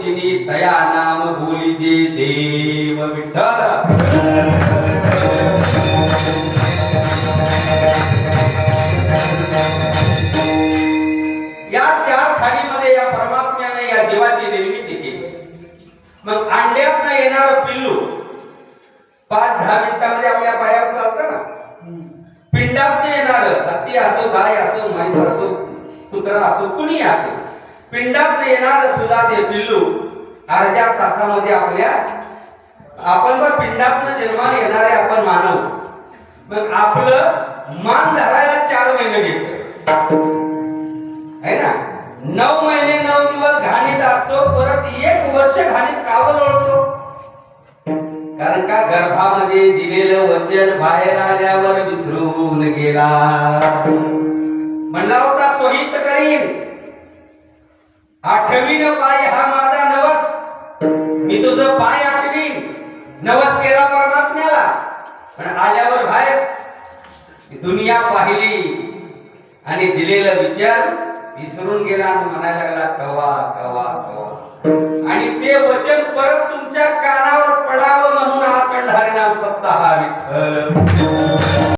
तिने तया नाम बोलीजे देव विठ्ठल. या चार खाणीमध्ये या परमात्म्याने या जीवाची निर्मिती केली. मग अंड्यात येणार पिल्लू पाच दहा मिनिटामध्ये आपल्या पायावर चालतं ना? पिंडात येणार हत्ती असो गाय असो म्हैस असो कुत्रा असो कुणी असो पिंडात येणार सुद्धा ते पिल्लू अर्ध्या तासामध्ये आपल्या आपण बर पिंडात जन्मा येणारे आपण मानव. मग आपलं मान धरायला चार महिने घेत आहे ना? नऊ महिने नऊ दिवस घाणीत असतो परत एक वर्ष घाणीत कावल ओळतो कारण का? गर्भामध्ये दिलेलं वचन बाहेर आल्यावर विसरून गेला. म्हणला होता सोहित करीन. आठवीन पाय हा माझा नवस. मी तुझं पाय आठवीन. नवस केला परमात्म्याला. पण आल्यावर बाहेर दुनिया पाहिली. आणि दिलेला विचार विसरून गेला आणि म्हणायला लागला कवा कवा कवा. आणि ते वचन परत तुमच्या कानावर पडावं म्हणून आपण हरिनाम सप्ताह विठ्ठल.